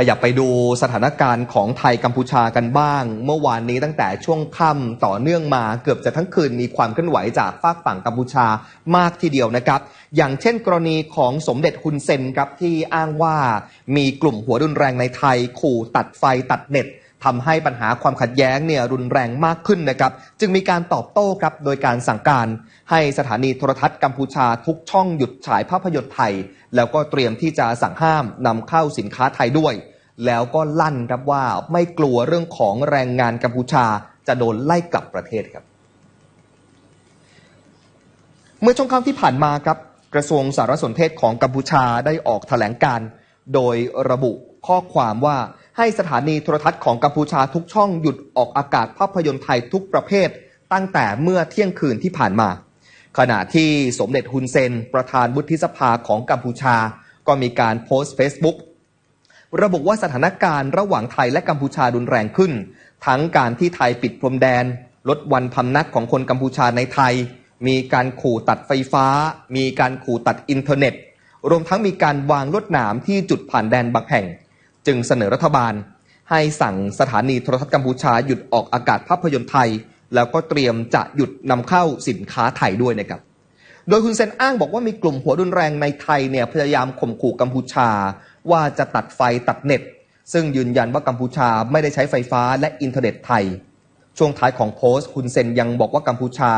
ขยับไปดูสถานการณ์ของไทยกัมพูชากันบ้าง เมื่อวานนี้ตั้งแต่ช่วงค่ำต่อเนื่องมาเกือบจะทั้งคืนมีความเคลื่อนไหวจากฝากฝั่งกัมพูชามากทีเดียวนะครับ อย่างเช่นกรณีของสมเด็จฮุนเซนครับที่อ้างว่ามีกลุ่มหัวรุนแรงในไทย ขู่ตัดไฟตัดเน็ต ทำให้ปัญหาความขัดแย้งเนี่ยรุนแรงมากขึ้นนะครับ จึงมีการตอบโต้ครับโดยการสั่งการ ให้สถานีโทรทัศน์กัมพูชาทุกช่องหยุดฉายภาพยนตร์ไทย แล้วก็เตรียมที่จะสั่งห้ามนำเข้าสินค้าไทยด้วย แล้วก็ลั่นครับว่าไม่กลัวเรื่องของแรงงานกัมพูชาจะโดนไล่กลับประเทศครับ เมื่อช่วงค่ำที่ผ่านมาครับกระทรวงสารสนเทศของกัมพูชาได้ออกแถลงการ โดยระบุข้อความว่า ให้สถานีโทรทัศน์ของกัมพูชาทุกช่องหยุดออกอากาศภาพยนตร์ไทยทุกประเภท ตั้งแต่เมื่อเที่ยงคืนที่ผ่านมา ขณะที่สมเด็จฮุนเซน ประธานวุฒิสภาของกัมพูชา ก็มีการโพสต์ Facebook ระบุว่าสถานการณ์ระหว่างไทยและกัมพูชารุนแรงขึ้น ทั้งการที่ไทยปิดพรมแดน ลดวันพำนักของคนกัมพูชาในไทย มีการขู่ตัดไฟฟ้า มีการขู่ตัดอินเทอร์เน็ต รวมทั้งมีการวางลวดหนามที่จุดผ่านแดนบางแห่ง จึงเสนอรัฐบาล ให้สั่งสถานีโทรทัศน์กัมพูชาหยุดออกอากาศภาพยนตร์ไทย แล้วก็เตรียมจะหยุดนำเข้าสินค้าไทยด้วยนะครับโดยคุณเซนอ้างบอกว่ามีกลุ่มหัวรุนแรงในไทยเนี่ยพยายามข่มขู่กัมพูชา ว่าจะตัดไฟตัดเน็ต ซึ่งยืนยันว่ากัมพูชาไม่ได้ใช้ไฟฟ้าและอินเทอร์เน็ตไทย ช่วงท้ายของโพสต์ คุณเซนยังบอกว่ากัมพูชา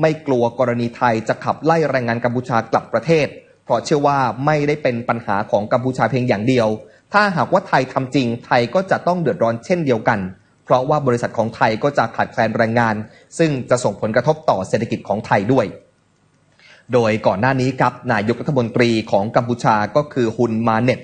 ไม่กลัวกรณีไทยจะขับไล่แรงงานกัมพูชากลับประเทศ เพราะเชื่อว่าไม่ได้เป็นปัญหาของกัมพูชาเพียงอย่างเดียว ถ้าหากว่าไทยทำจริง ไทยก็จะต้องเดือดร้อนเช่นเดียวกัน เพราะว่าบริษัทของไทยก็จะขาดแคลนแรงงาน ซึ่งจะส่งผลกระทบต่อเศรษฐกิจของไทยด้วย โดยก่อนหน้านี้ครับนายกรัฐมนตรีของกัมพูชาก็คือฮุนมาเน็ต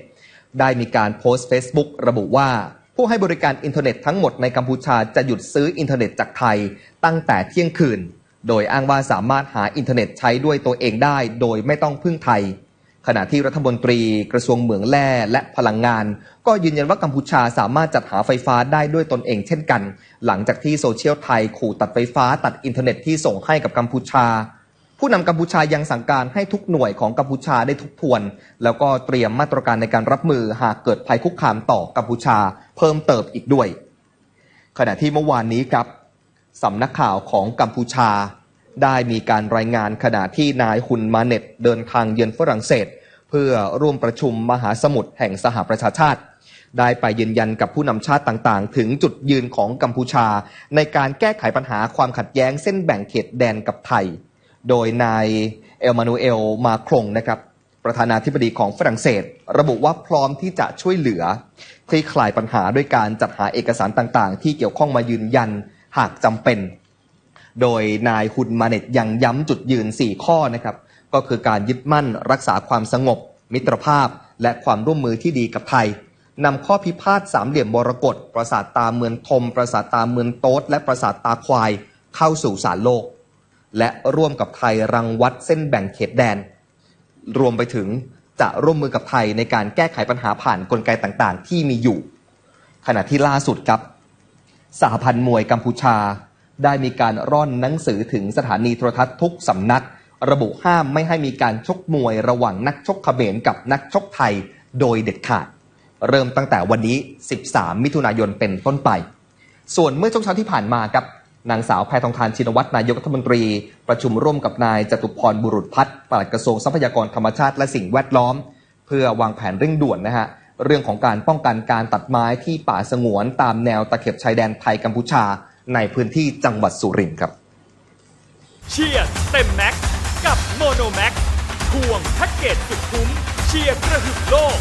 ได้มีการโพสต์ Facebook ระบุว่า ผู้ให้บริการอินเทอร์เน็ตทั้งหมดในกัมพูชาจะหยุดซื้ออินเทอร์เน็ตจากไทยตั้งแต่เที่ยงคืน โดยอ้างว่าสามารถหาอินเทอร์เน็ตใช้ด้วยตัวเองได้ โดยไม่ต้องพึ่งไทย ขณะที่รัฐมนตรีกระทรวงเหมืองแร่และพลังงาน ก็ยืนยันว่ากัมพูชาสามารถจัดหาไฟฟ้าได้ด้วยตนเองเช่นกัน หลังจากที่โซเชียลไทยขู่ตัดไฟฟ้าตัดอินเทอร์เน็ตที่ส่งให้กับกัมพูชา ผู้นำกัมพูชายังสั่งการให้ทุกหน่วยของกัมพูชาได้ทบทวน แล้วก็เตรียมมาตรการในการรับมือหากเกิดภัยคุกคามต่อกัมพูชา เพิ่มเติบอีกด้วย ขณะที่เมื่อวานนี้ครับสำนักข่าวของกัมพูชา ได้มีการรายงานขณะที่นายฮุนมาเน็ตเดินทางเยือนฝรั่งเศส เพื่อร่วมประชุมมหาสมุทรแห่งสหประชาชาติ ได้ไปยืนยันกับผู้นำชาติต่างๆ ถึงจุดยืนของกัมพูชา ในการแก้ไขปัญหาความขัดแย้งเส้นแบ่งเขตแดนกับไทย โดยนายเอลมานูเอลมาครงนะครับประธานาธิบดีของฝรั่งเศส ระบุว่าพร้อมที่จะช่วยเหลือคลี่คลายปัญหาด้วยการจัดหาเอกสารต่างๆ ที่เกี่ยวข้องมายืนยันหากจำเป็น โดยนายฮุนมาเน็ตยังย้ำจุดยืน 4 ข้อนะครับ ก็คือการยึดมั่นรักษาความสงบ มิตรภาพ และความร่วมมือที่ดีกับไทยนำข้อพิพาทสามเหลี่ยมมรกตปราสาทตาเมืองทม ปราสาทตาเมืองโต๊ดและปราสาทตาควายเข้าสู่ศาลโลก และร่วมกับไทยรังวัดเส้นแบ่งเขตแดน รวมไปถึงจะร่วมมือกับไทยในการแก้ไขปัญหาผ่านกลไกต่างๆ ที่มีอยู่ ขณะที่ล่าสุดครับสหพันธ์มวยกัมพูชา ได้มีการร่อนหนังสือถึงสถานีโทรทัศน์ทุกสำนัก ระบุห้ามไม่ให้มีการชกมวยระหว่างนักชกเขมรกับนักชกไทยโดยเด็ดขาด เริ่มตั้งแต่วันนี้ 13 มิถุนายนเป็นต้นไป ส่วนเมื่อช่วงเช้าที่ผ่านมาครับนางสาวแพทองทานชินวัตรนายกรัฐมนตรี ประชุมร่วมกับนายจตุพรบุรุษพัฒน์ปลัดกระทรวงทรัพยากรธรรมชาติและสิ่งแวดล้อม เพื่อวางแผนเร่งด่วนนะฮะเรื่องของการป้องกันการตัดไม้ที่ป่าสงวนตามแนวตะเข็บชายแดนไทยกัมพูชา ในพื้นที่จังหวัดสุรินทร์ครับ เชียร์เต็มแม็กซ์กับโมโนแม็กทวงแพ็กเกจสุดคุ้ม เชียร์กระหึ่มโลก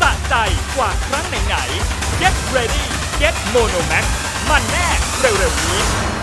สะใจกว่าครั้งไหนๆ Get ready Get Mono Max มันแน่เร็วๆนี้